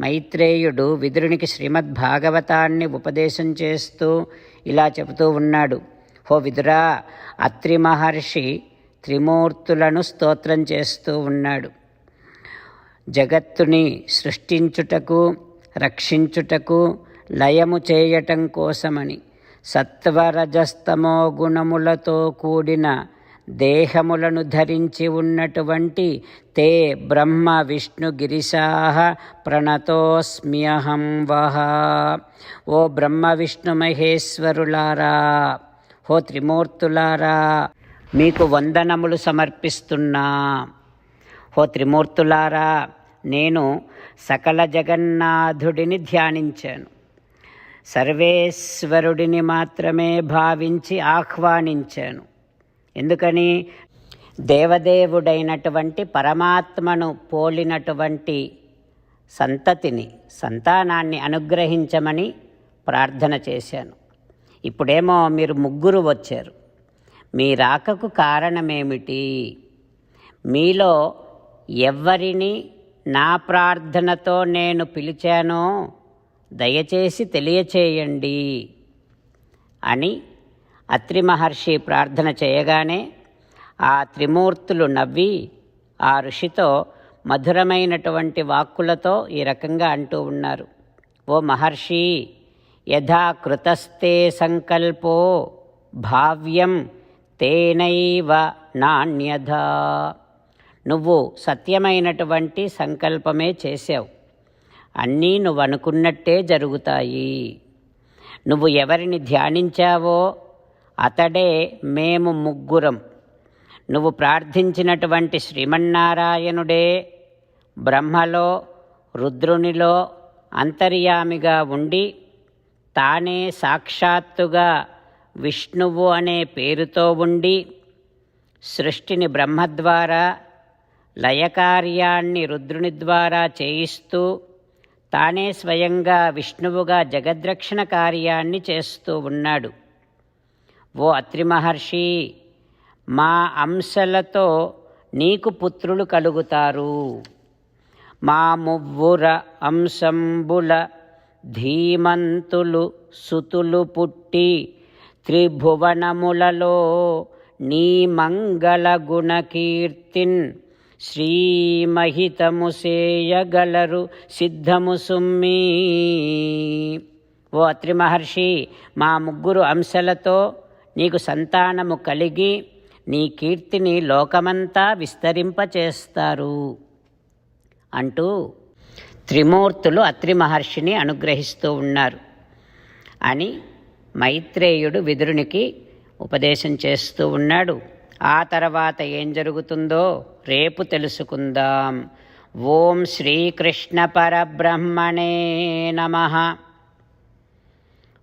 మైత్రేయుడు విదురునికి శ్రీమద్భాగవతాన్ని ఉపదేశం చేస్తూ ఇలా చెబుతూ ఉన్నాడు. ఓ విదురా అత్రి మహర్షి త్రిమూర్తులను స్తోత్రం చేస్తూ ఉన్నాడు. జగత్తుని సృష్టించుటకు రక్షించుటకు లయము చేయటం కోసమని సత్వరజస్తమో గుణములతో కూడిన దేహములను ధరించి ఉన్నటువంటి తే బ్రహ్మ విష్ణు గిరిశాహ ప్రణతోస్మ్యహం వహ ఓ బ్రహ్మ విష్ణు మహేశ్వరులారా ఓ త్రిమూర్తులారా మీకు వందనములు సమర్పిస్తున్నా. ఓ త్రిమూర్తులారా నేను సకల జగన్నాథుడిని ధ్యానించాను. సర్వేశ్వరుడిని మాత్రమే భావించి ఆహ్వానించాను. ఎందుకని? దేవదేవుడైనటువంటి పరమాత్మను పోలినటువంటి సంతతిని సంతానాన్ని అనుగ్రహించమని ప్రార్థన చేశాను. ఇప్పుడేమో మీరు ముగ్గురు వచ్చారు. మీ రాకకు కారణమేమిటి? మీలో ఎవ్వరిని నా ప్రార్థనతో నేను పిలిచానో దయచేసి తెలియచేయండి అని అత్రి మహర్షి ప్రార్థన చేయగానే ఆ త్రిమూర్తులు నవ్వి ఆ ఋషితో మధురమైనటువంటి వాక్కులతో ఈ రకంగా అంటూ ఉన్నారు. ఓ మహర్షి యథా కృతస్తే సంకల్పో భావ్యం తేనైవ నాణ్యథా నువ్వు సత్యమైనటువంటి సంకల్పమే చేసావు అన్నీ నువ్వు అనుకున్నట్టే జరుగుతాయి. నువ్వు ఎవరిని ధ్యానించావో అతడే మేము ముగ్గురం. నువ్వు ప్రార్థించినటువంటి శ్రీమన్నారాయణుడే బ్రహ్మలో రుద్రునిలో అంతర్యామిగా ఉండి తానే సాక్షాత్తుగా విష్ణువు అనే పేరుతో ఉండి సృష్టిని బ్రహ్మ ద్వారా లయకార్యాన్ని రుద్రుని ద్వారా చేయిస్తూ తానే స్వయంగా విష్ణువుగా జగద్రక్షణ కార్యాన్ని చేస్తూ ఉన్నాడు. ఓ అత్రి మహర్షి మా అంశలతో నీకు పుత్రులు కలుగుతారు. మా మువ్వుర అంశంబుల ధీమంతులు సుతులు పుట్టి త్రిభువనములలో నీ మంగళ గుణకీర్తిన్ శ్రీమహితము సేయగలరు సిద్ధము సుమ్మి. ఓ అత్రి మహర్షి మా ముగ్గురు అంశలతో నీకు సంతానము కలిగి నీ కీర్తిని లోకమంతా విస్తరింపచేస్తారు. అంటూ త్రిమూర్తులు అత్రి మహర్షిని అనుగ్రహిస్తూ ఉన్నారు. అని మైత్రేయుడు విదురునికి ఉపదేశం చేస్తూ ఉన్నాడు. ఆ తర్వాత ఏం జరుగుతుందో రేపు తెలుసుకుందాం. ఓం శ్రీకృష్ణ పరబ్రహ్మణే నమ.